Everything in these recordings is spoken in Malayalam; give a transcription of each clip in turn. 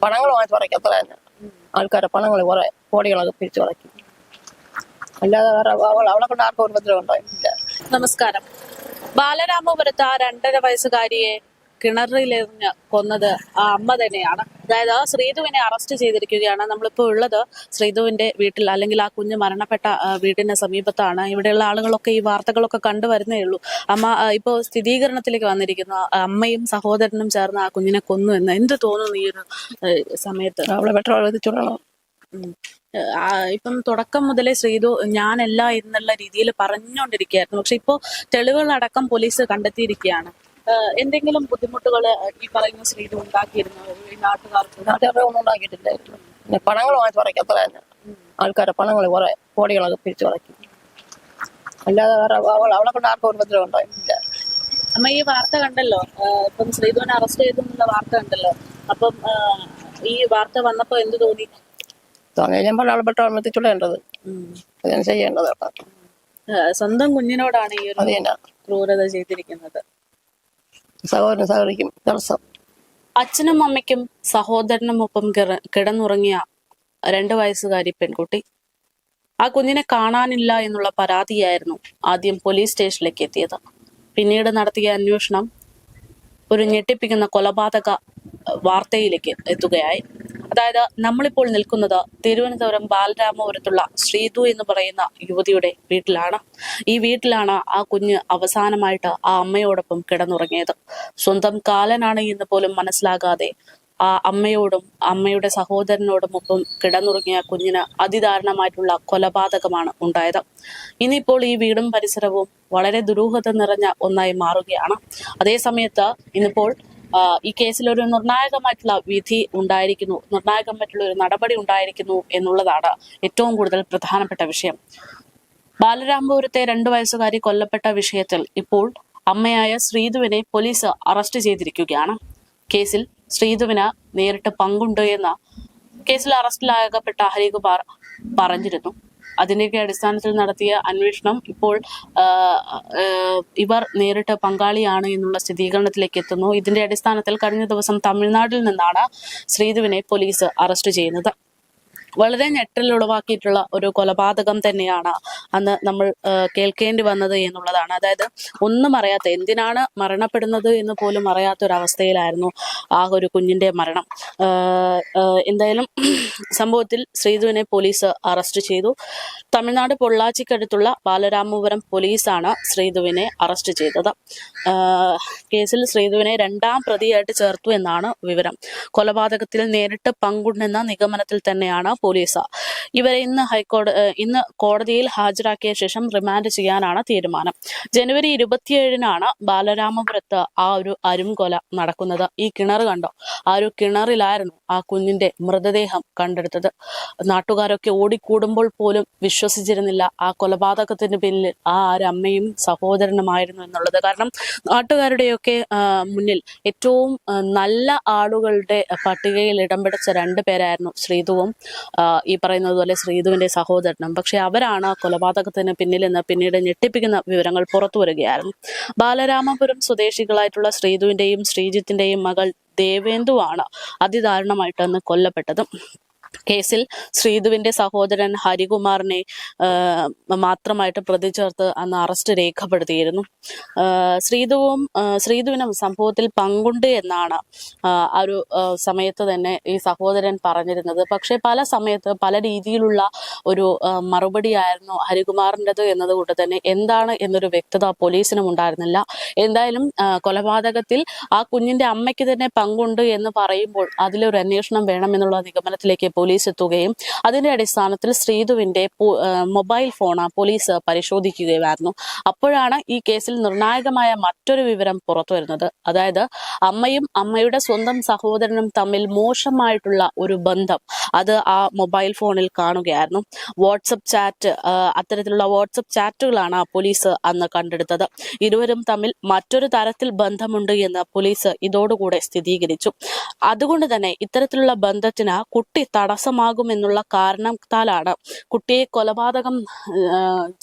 പണങ്ങൾ വാങ്ങിച്ച് പറയ്ക്കും അത്ര തന്നെ ആൾക്കാരെ പണങ്ങൾ കുറെ കോടികളൊക്കെ പിരിച്ചു പറയ്ക്കും അല്ലാതെ വേറെ അവൾ അവളെ കൊണ്ട് ആർക്കും ഒരു ഉപദ്രവം ഉണ്ടായില്ല നമസ്കാരം. ബാലരാമപുരത്ത് ആ രണ്ടര വയസ്സുകാരിയെ കിണറിലെറിഞ്ഞ് കൊന്നത് ആ അമ്മ തന്നെയാണ്. അതായത് ആ ശ്രീധുവിനെ അറസ്റ്റ് ചെയ്തിരിക്കുകയാണ്. നമ്മളിപ്പോൾ ഉള്ളത് ശ്രീധുവിന്റെ വീട്ടിൽ അല്ലെങ്കിൽ ആ കുഞ്ഞ് മരണപ്പെട്ട വീടിന്റെ വീടിന് സമീപത്താണ്. ഇവിടെയുള്ള ആളുകളൊക്കെ ഈ വാർത്തകളൊക്കെ കണ്ടുവരുന്നേ ഉള്ളൂ. അമ്മ ഇപ്പോൾ സ്ഥിരീകരണത്തിലേക്ക് വന്നിരിക്കുന്നു. അമ്മയും സഹോദരനും ചേർന്ന് ആ കുഞ്ഞിനെ കൊന്നു എന്ന്. എന്ത് തോന്നുന്നു ഈ ഒരു സമയത്ത്? അവളെ പെട്രോൾ ഇപ്പം തുടക്കം മുതലേ ശ്രീതു ഞാനല്ല എന്നുള്ള രീതിയിൽ പറഞ്ഞുകൊണ്ടിരിക്കുകയായിരുന്നു. പക്ഷെ ഇപ്പോ തെളിവുകളടക്കം പോലീസ് കണ്ടെത്തിയിരിക്കുകയാണ്. എന്തെങ്കിലും ബുദ്ധിമുട്ടുകൾ ഈ പറയുന്ന ശ്രീതു ഉണ്ടാക്കിയിരുന്നു? ഈ നാട്ടുകാർക്ക്? നാട്ടുകാരെ ഒന്നും ഉണ്ടാക്കിയിട്ടില്ലായിരുന്നു. പിന്നെ പണങ്ങൾ വാങ്ങിച്ച് പറയ്ക്കും അത്ര തന്നെ ആൾക്കാരെ പണങ്ങൾ കുറെ കോടികളൊക്കെ പിരിച്ചു പറയ്ക്കും അല്ലാതെ വേറെ അവൾ അവളെ കൊണ്ട് ആർക്കും ഉപദ്രവം ഉണ്ടായില്ല അമ്മ ഈ വാർത്ത കണ്ടല്ലോ? ഇപ്പം ശ്രീധുവിനെ അറസ്റ്റ് ചെയ്തു എന്നുള്ള വാർത്ത കണ്ടല്ലോ? അപ്പം ഈ വാർത്ത വന്നപ്പോ എന്ത് തോന്നി? തോന്നിയാൽ അവളെ എത്തിച്ചുള്ളത്. അതിന് ചെയ്യേണ്ടത്. സ്വന്തം കുഞ്ഞിനോടാണ് ഈ ഒരു ക്രൂരത ചെയ്തിരിക്കുന്നത്. സഹോദരൻ സഹോദരിക്കും തടസ്സം അച്ഛനും അമ്മയ്ക്കും സഹോദരനും ഒപ്പം കിടന്നുറങ്ങിയ രണ്ട് വയസ്സുകാരി പെൺകുട്ടി. ആ കുഞ്ഞിനെ കാണാനില്ല എന്നുള്ള പരാതിയായിരുന്നു ആദ്യം പോലീസ് സ്റ്റേഷനിലേക്ക് എത്തിയത്. പിന്നീട് നടത്തിയ അന്വേഷണം ഒരു ഞെട്ടിപ്പിക്കുന്ന കൊലപാതക വാർത്തയിലേക്ക് എത്തുകയായി. അതായത് നമ്മളിപ്പോൾ നിൽക്കുന്നത് തിരുവനന്തപുരം ബാലരാമപുരത്തുള്ള ശ്രീതു എന്ന് പറയുന്ന യുവതിയുടെ വീട്ടിലാണ്. ഈ വീട്ടിലാണ് ആ കുഞ്ഞ് അവസാനമായിട്ട് ആ അമ്മയോടൊപ്പം കിടന്നുറങ്ങിയത്. സ്വന്തം കാലനാണ് എന്ന് പോലും മനസ്സിലാകാതെ ആ അമ്മയോടും അമ്മയുടെ സഹോദരനോടും ഒപ്പം കിടന്നുറങ്ങിയ കുഞ്ഞിന് അതിദാരുണമായിട്ടുള്ള കൊലപാതകമാണ് ഉണ്ടായത്. ഇനിയിപ്പോൾ ഈ വീടും പരിസരവും വളരെ ദുരൂഹത നിറഞ്ഞ ഒന്നായി മാറുകയാണ്. അതേസമയത്ത് ഇന്നിപ്പോൾ ഈ കേസിൽ ഒരു നിർണായകമായിട്ടുള്ള വിധി ഉണ്ടായിരിക്കുന്നു നിർണായകമായിട്ടുള്ള ഒരു നടപടി ഉണ്ടായിരിക്കുന്നു എന്നുള്ളതാണ് ഏറ്റവും കൂടുതൽ പ്രധാനപ്പെട്ട വിഷയം. ബാലരാമപുരത്തെ രണ്ടു വയസ്സുകാരി കൊല്ലപ്പെട്ട വിഷയത്തിൽ ഇപ്പോൾ അമ്മയായ ശ്രീധുവിനെ പോലീസ് അറസ്റ്റ് ചെയ്തിരിക്കുകയാണ്. കേസിൽ ശ്രീധുവിന് നേരിട്ട് പങ്കുണ്ട് എന്ന് കേസിൽ അറസ്റ്റിലാകപ്പെട്ട ഹരികുമാർ പറഞ്ഞിരുന്നു. അതിന്റെയൊക്കെ അടിസ്ഥാനത്തിൽ നടത്തിയ അന്വേഷണം ഇപ്പോൾ ഇവർ നേരിട്ട് പങ്കാളിയാണ് എന്നുള്ള സ്ഥിരീകരണത്തിലേക്ക് എത്തുന്നു. ഇതിന്റെ അടിസ്ഥാനത്തിൽ കഴിഞ്ഞ ദിവസം തമിഴ്നാട്ടിൽ നിന്നാണ് ശ്രീധുവിനെ പോലീസ് അറസ്റ്റ് ചെയ്യുന്നത്. വളരെ ഞെട്ടലുളവാക്കിയിട്ടുള്ള ഒരു കൊലപാതകം തന്നെയാണ് അന്ന് നമ്മൾ കേൾക്കേണ്ടി വന്നത് എന്നുള്ളതാണ്. അതായത് ഒന്നും അറിയാത്ത എന്തിനാണ് മരണപ്പെടുന്നത് എന്ന് പോലും അറിയാത്ത ഒരു അവസ്ഥയിലായിരുന്നു ആ ഒരു കുഞ്ഞിന്റെ മരണം. എന്തായാലും സംഭവത്തിൽ ശ്രീധുവിനെ പോലീസ് അറസ്റ്റ് ചെയ്തു. തമിഴ്നാട് പൊള്ളാച്ചിക്കടുത്തുള്ള ബാലരാമപുരം പോലീസാണ് ശ്രീധുവിനെ അറസ്റ്റ് ചെയ്തത്. കേസിൽ ശ്രീധുവിനെ രണ്ടാം പ്രതിയായിട്ട് ചേർത്തു എന്നാണ് വിവരം. കൊലപാതകത്തിൽ നേരിട്ട് പങ്കുണ്ടെന്ന നിഗമനത്തിൽ തന്നെയാണ് പോലീസ്. ഇവരെ ഇന്ന് ഹൈക്കോടതി ഇന്ന് കോടതിയിൽ ഹാജരാക്കിയ ശേഷം റിമാൻഡ് ചെയ്യാനാണ് തീരുമാനം. ജനുവരി ഇരുപത്തിയേഴിനാണ് ബാലരാമപുരത്ത് ആ ഒരു അരുംകൊല നടക്കുന്നത്. ഈ കിണർ കണ്ടോ? ആ ഒരു കിണറിലായിരുന്നു ആ കുഞ്ഞിന്റെ മൃതദേഹം കണ്ടെടുത്തത്. നാട്ടുകാരൊക്കെ ഓടിക്കൂടുമ്പോൾ പോലും വിശ്വസിച്ചിരുന്നില്ല ആ കൊലപാതകത്തിന് പിന്നിൽ ആ ഒരു അമ്മയും സഹോദരനുമായിരുന്നു എന്നുള്ളത്. കാരണം നാട്ടുകാരുടെയൊക്കെ മുന്നിൽ ഏറ്റവും നല്ല ആളുകളുടെ പട്ടികയിൽ ഇടം പിടിച്ച രണ്ടു പേരായിരുന്നു ശ്രീതുവും ഈ പറയുന്നത് പോലെ ശ്രീധുവിന്റെ സഹോദരനും. പക്ഷെ അവരാണ് കൊലപാതകത്തിന് പിന്നിലെന്ന് പിന്നീട് ഞെട്ടിപ്പിക്കുന്ന വിവരങ്ങൾ പുറത്തു വരികയായിരുന്നു. ബാലരാമപുരം സ്വദേശികളായിട്ടുള്ള ശ്രീധുവിന്റെയും ശ്രീജിത്തിന്റെയും മകൾ ദേവേന്ദുവാണ് അതിദാരുണമായിട്ട് കൊല്ലപ്പെട്ടതും കൊല്ലപ്പെട്ടത്. കേസിൽ ശ്രീധുവിന്റെ സഹോദരൻ ഹരികുമാറിനെ മാത്രമായിട്ട് പ്രതി ചേർത്ത് അന്ന് അറസ്റ്റ് രേഖപ്പെടുത്തിയിരുന്നു. ശ്രീധുവും ശ്രീധുവിനും സംഭവത്തിൽ പങ്കുണ്ട് എന്നാണ് ആ ഒരു സമയത്ത് തന്നെ ഈ സഹോദരൻ പറഞ്ഞിരുന്നത്. പക്ഷെ പല സമയത്ത് പല രീതിയിലുള്ള ഒരു മറുപടി ആയിരുന്നു ഹരികുമാറിന്റെത് എന്നതുകൊണ്ട് തന്നെ എന്താണ് എന്നൊരു വ്യക്തത പോലീസിനും ഉണ്ടായിരുന്നില്ല. എന്തായാലും കൊലപാതകത്തിൽ ആ കുഞ്ഞിന്റെ അമ്മയ്ക്ക് തന്നെ പങ്കുണ്ട് എന്ന് പറയുമ്പോൾ അതിലൊരു അന്വേഷണം വേണമെന്നുള്ള നിഗമനത്തിലേക്ക് പോലീസ് എത്തുകയും അതിന്റെ അടിസ്ഥാനത്തിൽ ശ്രീധുവിന്റെ മൊബൈൽ ഫോൺ പോലീസ് പരിശോധിക്കുകയായിരുന്നു അപ്പോഴാണ് ഈ കേസിൽ നിർണായകമായ മറ്റൊരു വിവരം പുറത്തു വരുന്നത് അതായത് അമ്മയും അമ്മയുടെ സ്വന്തം സഹോദരനും തമ്മിൽ മോശമായിട്ടുള്ള ഒരു ബന്ധം അത് ആ മൊബൈൽ ഫോണിൽ കാണുകയായിരുന്നു. വാട്സപ്പ് ചാറ്റ് അത്തരത്തിലുള്ള വാട്സപ്പ് ചാറ്റുകളാണ് പോലീസ് അന്ന് കണ്ടെടുത്തത്. ഇരുവരും തമ്മിൽ മറ്റൊരു തരത്തിൽ ബന്ധമുണ്ട് എന്ന് പോലീസ് ഇതോടുകൂടെ സ്ഥിരീകരിച്ചു. അതുകൊണ്ട് തന്നെ ഇത്തരത്തിലുള്ള ബന്ധത്തിന് കുട്ടി തട തടസ്സമാകുമെന്നുള്ള കാരണത്താലാണ് കുട്ടിയെ കൊലപാതകം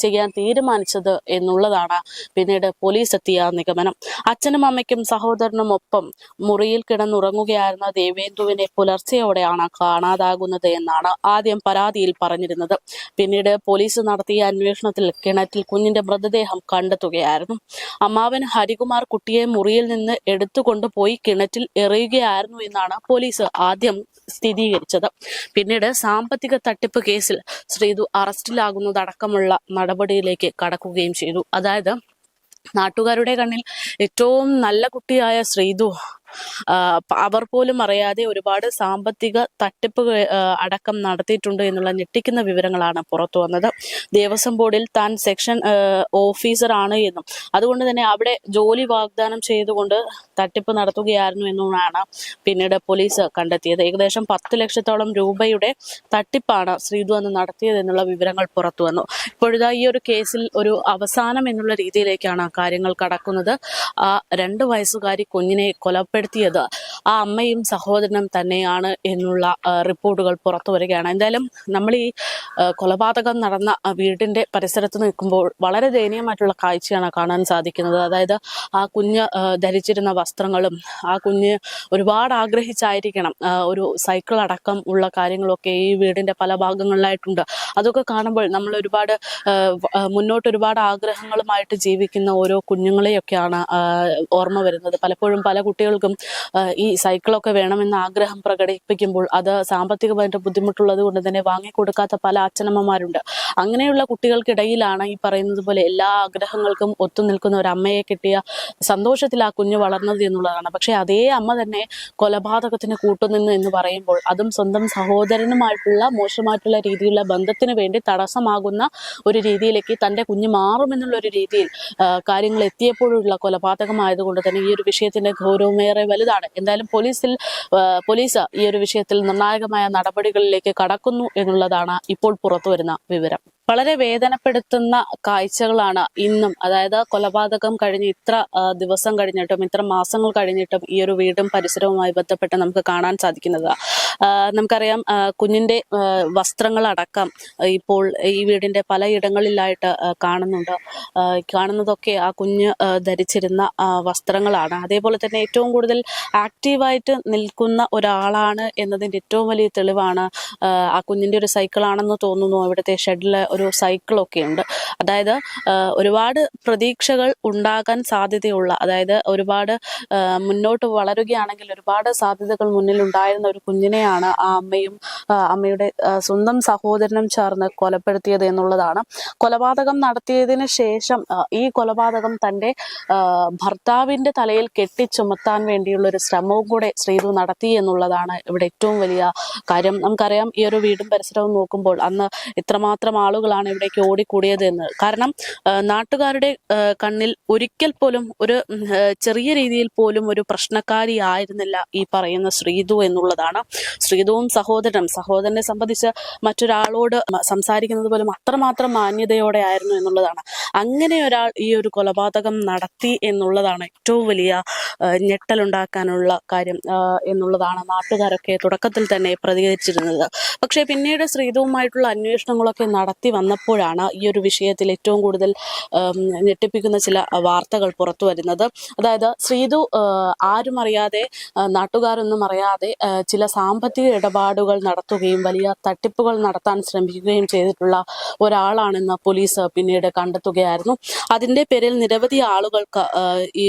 ചെയ്യാൻ തീരുമാനിച്ചത് എന്നുള്ളതാണ് പിന്നീട് പോലീസ് എത്തിയ നിഗമനം. അച്ഛനും അമ്മയ്ക്കും സഹോദരനും ഒപ്പം മുറിയിൽ കിടന്നുറങ്ങുകയായിരുന്ന ദേവേന്ദുവിനെ പുലർച്ചെയോടെയാണ് കാണാതാകുന്നത് എന്നാണ് ആദ്യം പരാതിയിൽ പറഞ്ഞിരുന്നത്. പിന്നീട് പോലീസ് നടത്തിയ അന്വേഷണത്തിൽ കിണറ്റിൽ കുഞ്ഞിന്റെ മൃതദേഹം കണ്ടെത്തുകയായിരുന്നു. അമ്മാവൻ ഹരികുമാർ കുട്ടിയെ മുറിയിൽ നിന്ന് എടുത്തുകൊണ്ടുപോയി കിണറ്റിൽ എറിയുകയായിരുന്നു എന്നാണ് പോലീസ് ആദ്യം സ്ഥിരീകരിച്ചത്. പിന്നീട് സാമ്പത്തിക തട്ടിപ്പ് കേസിൽ ശ്രീതു അറസ്റ്റിലാകുന്നതടക്കമുള്ള നടപടിയിലേക്ക് കടക്കുകയും ചെയ്തു. അതായത് നാട്ടുകാരുടെ കണ്ണിൽ ഏറ്റവും നല്ല കുട്ടിയായ ശ്രീതു അവർ പോലും അറിയാതെ ഒരുപാട് സാമ്പത്തിക തട്ടിപ്പ് അടക്കം നടത്തിയിട്ടുണ്ട് എന്നുള്ള ഞെട്ടിക്കുന്ന വിവരങ്ങളാണ് പുറത്തു വന്നത്. ദേവസ്വം ബോർഡിൽ താൻ സെക്ഷൻ ഓഫീസർ ആണ് എന്നും. അതുകൊണ്ട് തന്നെ അവിടെ ജോലി വാഗ്ദാനം ചെയ്തുകൊണ്ട് തട്ടിപ്പ് നടത്തുകയായിരുന്നു എന്നുമാണ് പിന്നീട് പോലീസ് കണ്ടെത്തിയത്. ഏകദേശം പത്ത് ലക്ഷത്തോളം രൂപയുടെ തട്ടിപ്പാണ് ശ്രീധു അന്ന് നടത്തിയത് എന്നുള്ള വിവരങ്ങൾ പുറത്തു വന്നു. ഇപ്പോഴിതാ ഈ ഒരു കേസിൽ ഒരു അവസാനം എന്നുള്ള രീതിയിലേക്കാണ് കാര്യങ്ങൾ കടക്കുന്നത്. ആ രണ്ട് വയസ്സുകാരി കുഞ്ഞിനെ കൊലപ്പെടുത്തിയത് ആ അമ്മയും സഹോദരനും തന്നെയാണ് എന്നുള്ള റിപ്പോർട്ടുകൾ പുറത്തു വരികയാണ്. എന്തായാലും നമ്മൾ ഈ കൊലപാതകം നടന്ന വീടിന്റെ പരിസരത്ത് നിൽക്കുമ്പോൾ വളരെ ദയനീയമായിട്ടുള്ള കാഴ്ചയാണ് കാണാൻ സാധിക്കുന്നത്. അതായത് ആ കുഞ്ഞ് ധരിച്ചിരുന്ന വസ്ത്രങ്ങളും ആ കുഞ്ഞ് ഒരുപാട് ആഗ്രഹിച്ചായിരിക്കണം ഒരു സൈക്കിൾ അടക്കം ഉള്ള കാര്യങ്ങളൊക്കെ ഈ വീടിന്റെ പല ഭാഗങ്ങളിലായിട്ടുണ്ട്. അതൊക്കെ കാണുമ്പോൾ നമ്മൾ ഒരുപാട് മുന്നോട്ട് ഒരുപാട് ആഗ്രഹങ്ങളുമായിട്ട് ജീവിക്കുന്ന ഓരോ കുഞ്ഞുങ്ങളെയൊക്കെയാണ് ഓർമ്മ വരുന്നത്. പലപ്പോഴും പല കുട്ടികൾക്കും ആ, ഈ സൈക്കിളൊക്കെ വേണമെന്ന് ആഗ്രഹം പ്രകടിപ്പിക്കുമ്പോൾ അത് സാമ്പത്തികമായിട്ട് ബുദ്ധിമുട്ടുള്ളത് കൊണ്ട് തന്നെ വാങ്ങിക്കൊടുക്കാത്ത പല അച്ഛനമ്മമാരുണ്ട്. അങ്ങനെയുള്ള കുട്ടികൾക്കിടയിലാണ് ഈ പറയുന്നത് പോലെ എല്ലാ ആഗ്രഹങ്ങൾക്കും ഒത്തു നിൽക്കുന്ന ഒരു അമ്മയെ കിട്ടിയ സന്തോഷത്തിൽ ആ കുഞ്ഞ് വളർന്നത് എന്നുള്ളതാണ്. പക്ഷെ അതേ അമ്മ തന്നെ കൊലപാതകത്തിന് കൂട്ടുനിന്നു എന്ന് പറയുമ്പോൾ അതും സ്വന്തം സഹോദരനുമായിട്ടുള്ള മോശമായിട്ടുള്ള രീതിയിലുള്ള ബന്ധത്തിന് വേണ്ടി തടസ്സമാകുന്ന ഒരു രീതിയിലേക്ക് തന്റെ കുഞ്ഞ് മാറുമെന്നുള്ള ഒരു രീതിയിൽ കാര്യങ്ങൾ എത്തിയപ്പോഴുള്ള കൊലപാതകമായതുകൊണ്ട് തന്നെ ഈ ഒരു വിഷയത്തിന്റെ ഗൗരവമേറെ വലുതാണ്. എന്തായാലും പോലീസിൽ പോലീസ് ഈ ഒരു വിഷയത്തിൽ നിർണായകമായ നടപടികളിലേക്ക് കടക്കുന്നു എന്നുള്ളതാണ് ഇപ്പോൾ പുറത്തു വരുന്ന വിവരം. വളരെ വേദനപ്പെടുത്തുന്ന കാഴ്ചകളാണ് ഇന്നും. അതായത് കൊലപാതകം കഴിഞ്ഞ് ഇത്ര ദിവസം കഴിഞ്ഞിട്ടും ഇത്ര മാസങ്ങൾ കഴിഞ്ഞിട്ടും ഈ ഒരു വീടും പരിസരവുമായി ബന്ധപ്പെട്ട് നമുക്ക് കാണാൻ സാധിക്കുന്നത്. നമുക്കറിയാം കുഞ്ഞിന്റെ വസ്ത്രങ്ങളടക്കം ഇപ്പോൾ ഈ വീടിന്റെ പലയിടങ്ങളിലായിട്ട് കാണുന്നുണ്ട്. കാണുന്നതൊക്കെ ആ കുഞ്ഞ് ധരിച്ചിരുന്ന വസ്ത്രങ്ങളാണ്. അതേപോലെ തന്നെ ഏറ്റവും കൂടുതൽ ആക്റ്റീവായിട്ട് നിൽക്കുന്ന ഒരാളാണ് എന്നതിന്റെ ഏറ്റവും വലിയ തെളിവാണ് ആ, കുഞ്ഞിന്റെ ഒരു സൈക്കിളാണെന്ന് തോന്നുന്നു. ഇവിടുത്തെ ഷെഡിൽ ഒരു സൈക്കിളൊക്കെ ഉണ്ട്. അതായത് ഒരുപാട് പ്രതീക്ഷകൾ ഉണ്ടാകാൻ സാധ്യതയുള്ള അതായത് ഒരുപാട് മുന്നോട്ട് വളരുകയാണെങ്കിൽ ഒരുപാട് സാധ്യതകൾ മുന്നിൽ ഉണ്ടായിരുന്ന ഒരു കുഞ്ഞിനെയാണ് ആ അമ്മയും അമ്മയുടെ സ്വന്തം സഹോദരനും ചേർന്ന് കൊലപ്പെടുത്തിയത് എന്നുള്ളതാണ്. കൊലപാതകം നടത്തിയതിന് ശേഷം ഈ കൊലപാതകം തന്റെ ഭർത്താവിന്റെ തലയിൽ കെട്ടിച്ചുമത്താൻ വേണ്ടിയുള്ള ഒരു ശ്രമവും കൂടെ ശ്രീതു നടത്തി എന്നുള്ളതാണ് ഇവിടെ ഏറ്റവും വലിയ കാര്യം. നമുക്കറിയാം ഈ ഒരു വീടും പരിസരവും നോക്കുമ്പോൾ അന്ന് ഇത്രമാത്രം ആളുകളാണ് ഇവിടേക്ക് ഓടിക്കൂടിയത് എന്ന്. കാരണം നാട്ടുകാരുടെ കണ്ണിൽ ഒരിക്കൽ പോലും ഒരു ചെറിയ രീതിയിൽ പോലും ഒരു പ്രശ്നക്കാരി ആയിരുന്നില്ല ഈ പറയുന്ന ശ്രീതു എന്നുള്ളതാണ്. ശ്രീതുവും സഹോദരനും സഹോദരനെ സംബന്ധിച്ച് മറ്റൊരാളോട് സംസാരിക്കുന്നത് പോലും അത്രമാത്രം മാന്യതയോടെ ആയിരുന്നു എന്നുള്ളതാണ്. അങ്ങനെ ഒരാൾ ഈ ഒരു കൊലപാതകം നടത്തി എന്നുള്ളതാണ് ഏറ്റവും വലിയ ഞെട്ടലുണ്ടാക്കാനുള്ള കാര്യം എന്നുള്ളതാണ് നാട്ടുകാരൊക്കെ തുടക്കത്തിൽ തന്നെ പ്രതികരിച്ചിരുന്നത്. പക്ഷേ പിന്നീട് ശ്രീതുവുമായിട്ടുള്ള അന്വേഷണങ്ങളൊക്കെ നടത്തി വന്നപ്പോഴാണ് ഈ ഒരു വിഷയത്തിൽ ഏറ്റവും കൂടുതൽ ഞെട്ടിപ്പിക്കുന്ന ചില വാർത്തകൾ പുറത്തു വരുന്നത്. അതായത് ശ്രീതു ആരും അറിയാതെ നാട്ടുകാരൊന്നും അറിയാതെ ചില സാമ്പത്തിക ഇടപാടുകൾ നടത്തുകയും വലിയ തട്ടിപ്പുകൾ നടത്താൻ ശ്രമിക്കുകയും ചെയ്തിട്ടുള്ള ഒരാളാണെന്ന് പോലീസ് പിന്നീട് കണ്ടെത്തുകയായിരുന്നു. അതിന്റെ പേരിൽ നിരവധി ആളുകൾക്ക് ഈ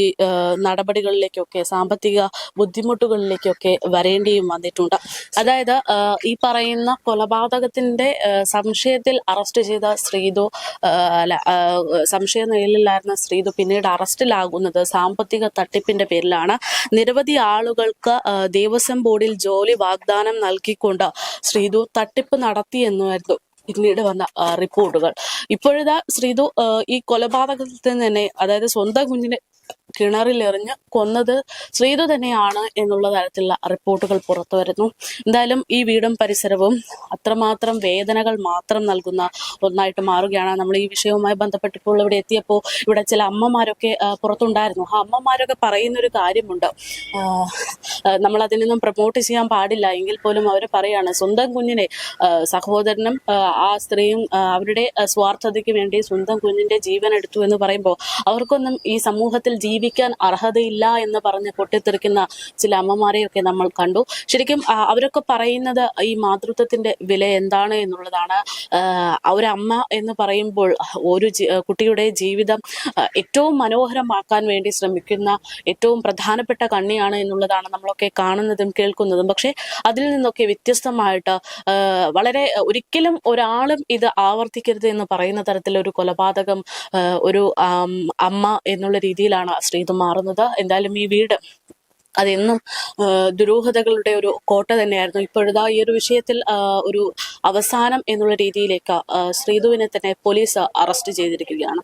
നടപടികളിലേക്കൊക്കെ സാമ്പത്തിക ബുദ്ധിമുട്ടുകളിലേക്കൊക്കെ വരേണ്ടിയും വന്നിട്ടുണ്ട്. അതായത് ഈ പറയുന്ന കൊലപാതകത്തിന്റെ സംശയത്തിൽ അറസ്റ്റ് ചെയ്ത ശ്രീതു അല്ല സംശയ നിലയിലായിരുന്ന ശ്രീതു പിന്നീട് അറസ്റ്റിലാകുന്നത് സാമ്പത്തിക തട്ടിപ്പിന്റെ പേരിലാണ്. നിരവധി ആളുകൾക്ക് ദേവസ്വം ബോർഡിൽ ജോലി വാഗ്ദാനം നൽകിക്കൊണ്ട് ശ്രീതു തട്ടിപ്പ് നടത്തി എന്നുമായിരുന്നു പിന്നീട് വന്ന റിപ്പോർട്ടുകൾ. ഇപ്പോഴിതാ ശ്രീതു ഈ കൊലപാതകത്തിൽ തന്നെ അതായത് സ്വന്തം കുഞ്ഞിനെ കിണറിലെറിഞ്ഞ് കൊന്നത് ശ്രീതു തന്നെയാണ് എന്നുള്ള തരത്തിലുള്ള റിപ്പോർട്ടുകൾ പുറത്തു വരുന്നു. എന്തായാലും ഈ വീടും പരിസരവും അത്രമാത്രം വേദനകൾ മാത്രം നൽകുന്ന ഒന്നായിട്ട് മാറുകയാണ്. നമ്മൾ ഈ വിഷയവുമായി ബന്ധപ്പെട്ടിപ്പോൾ ഇവിടെ എത്തിയപ്പോൾ ഇവിടെ ചില അമ്മമാരൊക്കെ പുറത്തുണ്ടായിരുന്നു. ആ അമ്മമാരൊക്കെ പറയുന്നൊരു കാര്യമുണ്ട്. നമ്മൾ അതിനൊന്നും പ്രൊമോട്ട് ചെയ്യാൻ പാടില്ല. എങ്കിൽ പോലും അവർ പറയാണ് സ്വന്തം കുഞ്ഞിനെ സഹോദരനും ആ സ്ത്രീയും അവരുടെ സ്വാർത്ഥതയ്ക്ക് വേണ്ടി സ്വന്തം കുഞ്ഞിന്റെ ജീവൻ എടുത്തു എന്ന് പറയുമ്പോൾ അവർക്കൊന്നും ഈ സമൂഹത്തിൽ ജീവിക്കാൻ അർഹതയില്ല എന്ന് പറഞ്ഞ് പൊട്ടിത്തെറിക്കുന്ന ചില അമ്മമാരെയൊക്കെ നമ്മൾ കണ്ടു. ശരിക്കും അവരൊക്കെ പറയുന്നത് ഈ മാതൃത്വത്തിന്റെ വില എന്താണ് എന്നുള്ളതാണ്. ഒരമ്മ എന്ന് പറയുമ്പോൾ ഒരു കുട്ടിയുടെ ജീവിതം ഏറ്റവും മനോഹരമാക്കാൻ വേണ്ടി ശ്രമിക്കുന്ന ഏറ്റവും പ്രധാനപ്പെട്ട കണ്ണിയാണ് എന്നുള്ളതാണ് നമ്മളൊക്കെ കാണുന്നതും കേൾക്കുന്നതും. പക്ഷെ അതിൽ നിന്നൊക്കെ വ്യത്യസ്തമായിട്ട് വളരെ ഒരിക്കലും ഒരാളും ഇത് ആവർത്തിക്കരുത് എന്ന് പറയുന്ന തരത്തിലൊരു കൊലപാതകം ഒരു അമ്മ എന്നുള്ള രീതിയിലാണ് ശ്രീതു മാറുന്നത്. എന്തായാലും ഈ വീട് അതെന്നും ദുരൂഹതകളുടെ ഒരു കോട്ട തന്നെയായിരുന്നു. ഇപ്പോഴതാ ഈ ഒരു വിഷയത്തിൽ ഒരു അവസാനം എന്നുള്ള രീതിയിലേക്ക് ശ്രീധുവിനെ തന്നെ പോലീസ് അറസ്റ്റ് ചെയ്തിരിക്കുകയാണ്.